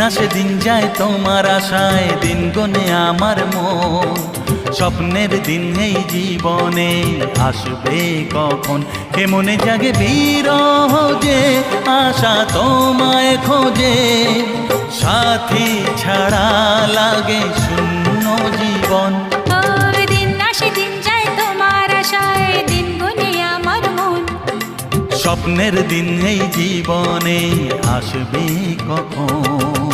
আসে দিন যায় তোমার আশায়, দিন গনে আমার মন। স্বপ্নের দিন এই জীবনে আসবে কখন? কে মনে জাগে বিরহ যে, আশা তোমায় খোঁজে? সাথী ছাড়া লাগে শূন্য জীবন। স্বপ্নের দিন এই জীবনে আসবে কখন?